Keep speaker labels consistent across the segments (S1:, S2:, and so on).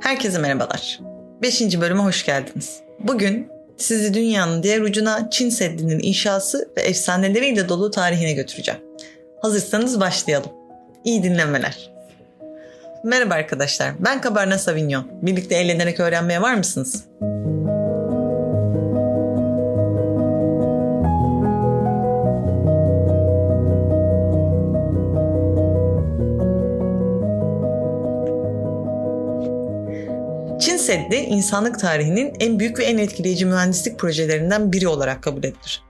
S1: Herkese merhabalar. 5. bölüme hoş geldiniz. Bugün sizi dünyanın diğer ucuna Çin Seddi'nin inşası ve efsaneleriyle dolu tarihine götüreceğim. Hazırsanız başlayalım. İyi dinlemeler. Merhaba arkadaşlar, ben Kabarna Savignon. Birlikte eğlenerek öğrenmeye var mısınız? Seddi, insanlık tarihinin en büyük ve en etkileyici mühendislik projelerinden biri olarak kabul edilir.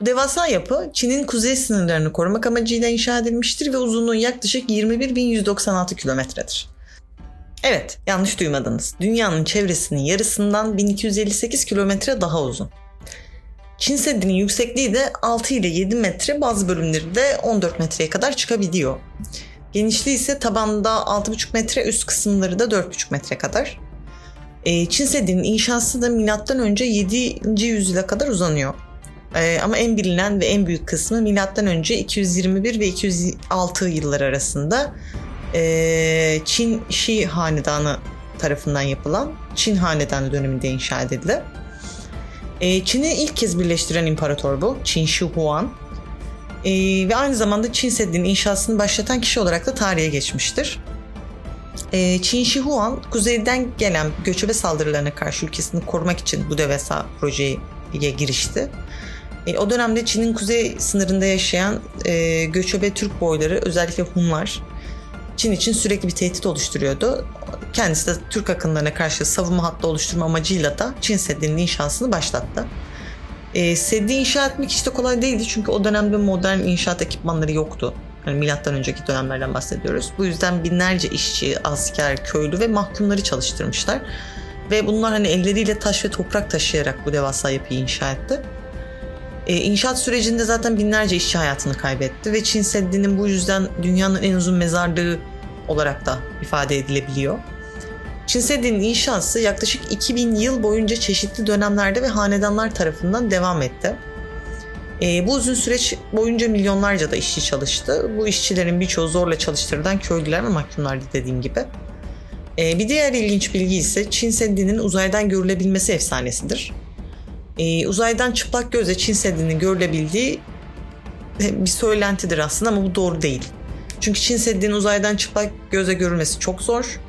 S1: Bu devasa yapı Çin'in kuzey sınırlarını korumak amacıyla inşa edilmiştir ve uzunluğu yaklaşık 21.196 kilometredir. Evet, yanlış duymadınız. Dünyanın çevresinin yarısından 1258 kilometre daha uzun. Çin Seddi'nin yüksekliği de 6 ile 7 metre, bazı bölümlerinde 14 metreye kadar çıkabiliyor. Genişliği ise tabanda 6,5 metre, üst kısımları da 4,5 metre kadar. Ee, Çin Seddi'nin inşası da milattan önce 7. yüzyıla kadar uzanıyor. Ee, ama en bilinen ve en büyük kısmı milattan önce 221 ve 206 yıllar arasında ee, Çin Şi Hanedanı tarafından yapılan Çin Hanedanı döneminde inşa edildi. Ee, Çin'i ilk kez birleştiren imparator bu. Çin Shi Huan. Ee, ve aynı zamanda Çin Seddi'nin inşasını başlatan kişi olarak da tarihe geçmiştir. Ee, Çin Shi Huan kuzeyden gelen göçebe saldırılarına karşı ülkesini korumak için bu devasa projeye girişti. E, o dönemde Çin'in kuzey sınırında yaşayan e, göçebe Türk boyları özellikle Hunlar Çin için sürekli bir tehdit oluşturuyordu. Kendisi de Türk akınlarına karşı savunma hattı oluşturma amacıyla da Çin Seddi'nin inşasını başlattı. E, Seddi inşa etmek işte kolay değildi çünkü o dönemde modern inşaat ekipmanları yoktu. Yani milattan önceki dönemlerden bahsediyoruz. Bu yüzden binlerce işçi, asker, köylü ve mahkumları çalıştırmışlar. Ve bunlar hani elleriyle taş ve toprak taşıyarak bu devasa yapıyı inşa etti. E, inşaat sürecinde zaten binlerce işçi hayatını kaybetti ve Çin Seddi'nin bu yüzden dünyanın en uzun mezarlığı olarak da ifade edilebiliyor. Çin Seddi'nin inşası yaklaşık 2000 yıl boyunca çeşitli dönemlerde ve hanedanlar tarafından devam etti. E, bu uzun süreç boyunca milyonlarca da işçi çalıştı. Bu işçilerin birçoğu zorla çalıştırılan köylüler ve mahkumlardı dediğim gibi. E, bir diğer ilginç bilgi ise Çin Seddi'nin uzaydan görülebilmesi efsanesidir. E, uzaydan çıplak gözle Çin Seddi'nin görülebildiği bir söylentidir aslında ama bu doğru değil. Çünkü Çin Seddi'nin uzaydan çıplak göze görülmesi çok zor.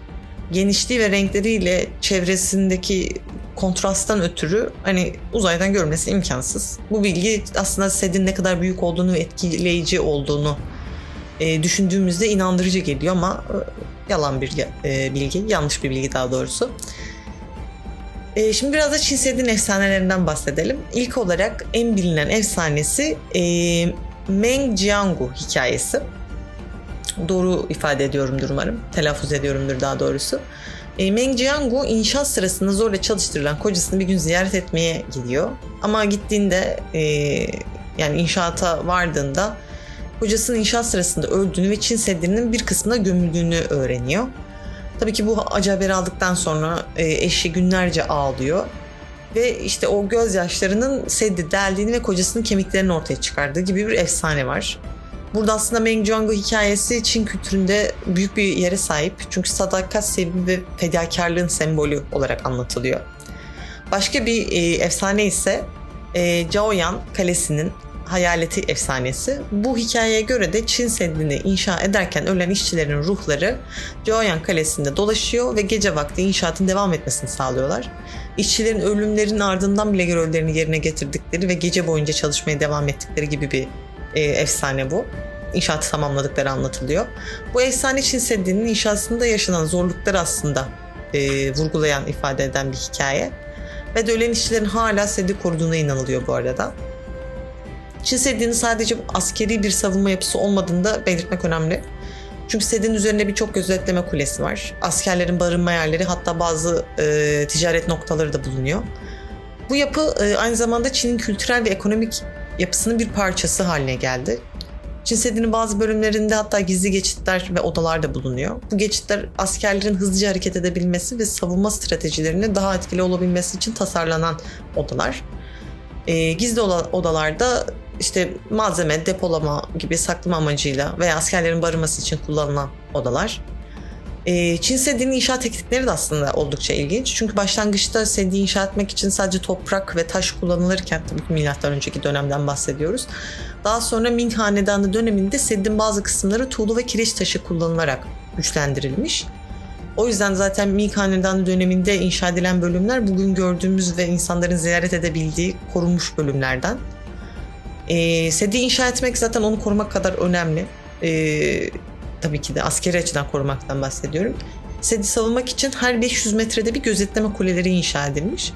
S1: Genişliği ve renkleriyle çevresindeki kontrasttan ötürü hani uzaydan görmesi imkansız. Bu bilgi aslında Sed'in ne kadar büyük olduğunu ve etkileyici olduğunu e, düşündüğümüzde inandırıcı geliyor ama e, yalan bir e, bilgi, yanlış bir bilgi daha doğrusu. E, şimdi biraz da Çin Sed'in efsanelerinden bahsedelim. İlk olarak en bilinen efsanesi e, Meng Jiangu hikayesi. Doğru ifade ediyorumdur umarım. Telaffuz ediyorumdur daha doğrusu. E, Meng Jiangu inşaat sırasında zorla çalıştırılan kocasını bir gün ziyaret etmeye gidiyor. Ama gittiğinde e, yani inşaata vardığında kocasının inşaat sırasında öldüğünü ve Çin Seddi'nin bir kısmına gömüldüğünü öğreniyor. Tabii ki bu acı haberi aldıktan sonra e, eşi günlerce ağlıyor. Ve işte o gözyaşlarının Seddi deldiğini ve kocasının kemiklerini ortaya çıkardığı gibi bir efsane var. Burada aslında Meng Jiangu hikayesi Çin kültüründe büyük bir yere sahip. Çünkü sadakat, sevgi ve fedakarlığın sembolü olarak anlatılıyor. Başka bir e, efsane ise e, Jiaoyan Kalesi'nin hayaleti efsanesi. Bu hikayeye göre de Çin Seddi'ni inşa ederken ölen işçilerin ruhları Jiaoyan Kalesi'nde dolaşıyor ve gece vakti inşaatın devam etmesini sağlıyorlar. İşçilerin ölümlerin ardından bile görevlerini yerine getirdikleri ve gece boyunca çalışmaya devam ettikleri gibi bir e, efsane bu. İnşaatı tamamladıkları anlatılıyor. Bu efsane Çin Seddi'nin inşasında yaşanan zorlukları aslında e, vurgulayan, ifade eden bir hikaye. Ve de ölen işçilerin hala Seddi koruduğuna inanılıyor bu arada. Çin Seddi'nin sadece askeri bir savunma yapısı olmadığını da belirtmek önemli. Çünkü Seddi'nin üzerinde birçok gözetleme kulesi var. Askerlerin barınma yerleri hatta bazı e, ticaret noktaları da bulunuyor. Bu yapı e, aynı zamanda Çin'in kültürel ve ekonomik yapısının bir parçası haline geldi. Çin Seddi'nin bazı bölümlerinde hatta gizli geçitler ve odalar da bulunuyor. Bu geçitler askerlerin hızlıca hareket edebilmesi ve savunma stratejilerinin daha etkili olabilmesi için tasarlanan odalar. E, gizli odalarda işte malzeme, depolama gibi saklama amacıyla veya askerlerin barınması için kullanılan odalar. E, Çin Seddi'nin inşaat teknikleri de aslında oldukça ilginç. Çünkü başlangıçta Seddi inşa etmek için sadece toprak ve taş kullanılırken tabii ki milattan önceki dönemden bahsediyoruz. Daha sonra Ming Hanedanı döneminde Seddin bazı kısımları tuğlu ve kireç taşı kullanılarak güçlendirilmiş. O yüzden zaten Ming Hanedanı döneminde inşa edilen bölümler bugün gördüğümüz ve insanların ziyaret edebildiği korunmuş bölümlerden. E, Seddi inşa etmek zaten onu korumak kadar önemli. E, tabii ki de askeri açıdan korumaktan bahsediyorum. Seddi savunmak için her 500 metrede bir gözetleme kuleleri inşa edilmiş.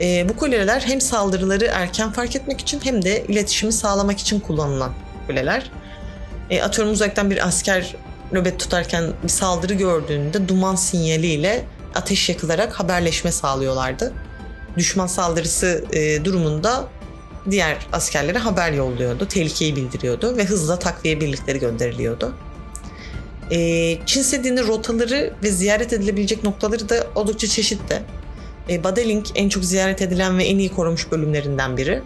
S1: E, bu kuleler hem saldırıları erken fark etmek için hem de iletişimi sağlamak için kullanılan kuleler. E, atıyorum uzaktan bir asker nöbet tutarken bir saldırı gördüğünde duman sinyaliyle ateş yakılarak haberleşme sağlıyorlardı. Düşman saldırısı e, durumunda diğer askerlere haber yolluyordu, tehlikeyi bildiriyordu ve hızla takviye birlikleri gönderiliyordu. E, Çin Seddi'nin rotaları ve ziyaret edilebilecek noktaları da oldukça çeşitli. E, Badeling en çok ziyaret edilen ve en iyi korunmuş bölümlerinden biri.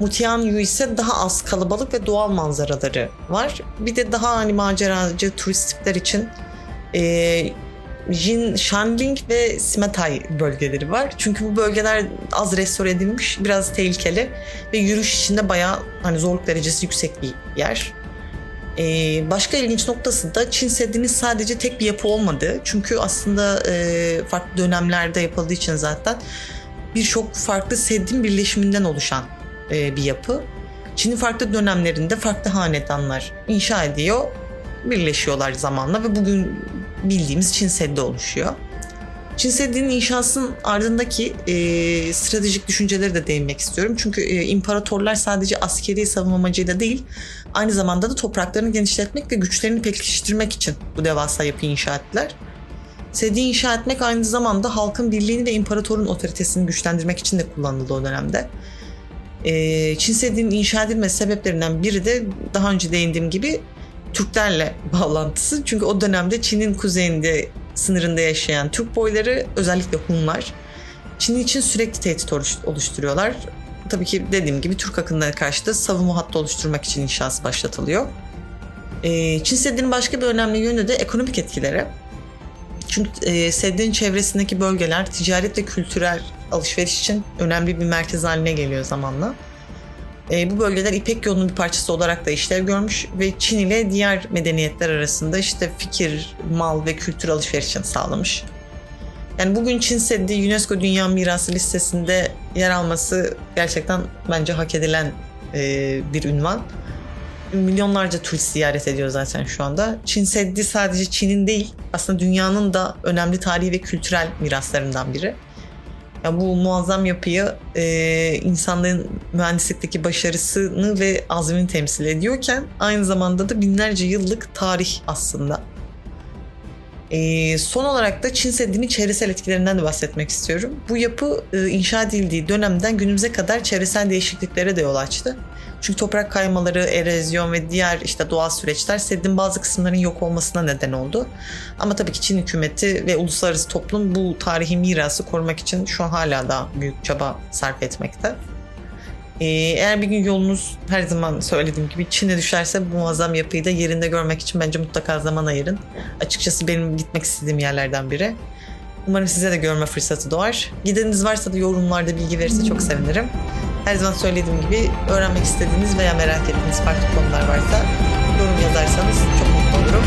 S1: Mutianyu ise daha az kalabalık ve doğal manzaraları var. Bir de daha hani maceracı turist tipler için e, Jin, Shanling ve Simatay bölgeleri var. Çünkü bu bölgeler az restore edilmiş, biraz tehlikeli ve yürüyüş içinde bayağı hani zorluk derecesi yüksek bir yer. Ee, başka ilginç noktası da Çin Seddi'nin sadece tek bir yapı olmadığı. Çünkü aslında e, farklı dönemlerde yapıldığı için zaten birçok farklı seddin birleşiminden oluşan e, bir yapı. Çin'in farklı dönemlerinde farklı hanedanlar inşa ediyor, birleşiyorlar zamanla ve bugün bildiğimiz Çin Seddi oluşuyor. Çin Seddi'nin inşasının ardındaki e, stratejik düşünceleri de değinmek istiyorum. Çünkü e, imparatorlar sadece askeri savunma amacıyla değil, aynı zamanda da topraklarını genişletmek ve güçlerini pekiştirmek için bu devasa yapıyı inşa ettiler. Seddi inşa etmek aynı zamanda halkın birliğini ve imparatorun otoritesini güçlendirmek için de kullanıldı o dönemde. E, Çin Seddi'nin inşa edilmesi sebeplerinden biri de daha önce değindiğim gibi Türklerle bağlantısı. Çünkü o dönemde Çin'in kuzeyinde sınırında yaşayan Türk boyları özellikle Hunlar Çin için sürekli tehdit oluşturuyorlar. Tabii ki dediğim gibi Türk akınlarına karşı da savunma hattı oluşturmak için inşası başlatılıyor. Ee, Çin Seddi'nin başka bir önemli yönü de ekonomik etkileri. Çünkü e, Seddi'nin çevresindeki bölgeler ticaret ve kültürel alışveriş için önemli bir merkez haline geliyor zamanla. E, bu bölgeler İpek yolunun bir parçası olarak da işlev görmüş ve Çin ile diğer medeniyetler arasında işte fikir, mal ve kültür alışverişini sağlamış. Yani bugün Çin Seddi UNESCO Dünya Mirası listesinde yer alması gerçekten bence hak edilen e, bir ünvan. Milyonlarca turist ziyaret ediyor zaten şu anda. Çin Seddi sadece Çin'in değil aslında dünyanın da önemli tarihi ve kültürel miraslarından biri. Yani bu muazzam yapıyı e, insanların mühendislikteki başarısını ve azmini temsil ediyorken aynı zamanda da binlerce yıllık tarih aslında. E, son olarak da Çin Seddi'nin çevresel etkilerinden de bahsetmek istiyorum. Bu yapı e, inşa edildiği dönemden günümüze kadar çevresel değişikliklere de yol açtı. Çünkü toprak kaymaları, erozyon ve diğer işte doğal süreçler Seddin bazı kısımların yok olmasına neden oldu. Ama tabii ki Çin hükümeti ve uluslararası toplum bu tarihi mirası korumak için şu an hala da büyük çaba sarf etmekte. Ee, eğer bir gün yolunuz her zaman söylediğim gibi Çin'e düşerse bu muazzam yapıyı da yerinde görmek için bence mutlaka zaman ayırın. Açıkçası benim gitmek istediğim yerlerden biri. Umarım size de görme fırsatı doğar. Gideniniz varsa da yorumlarda bilgi verirse çok sevinirim. Her zaman söylediğim gibi öğrenmek istediğiniz veya merak ettiğiniz farklı konular varsa yorum yazarsanız çok mutlu olurum.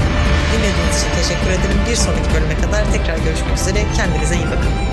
S1: Dinlediğiniz için teşekkür ederim. Bir sonraki bölüme kadar tekrar görüşmek üzere. Kendinize iyi bakın.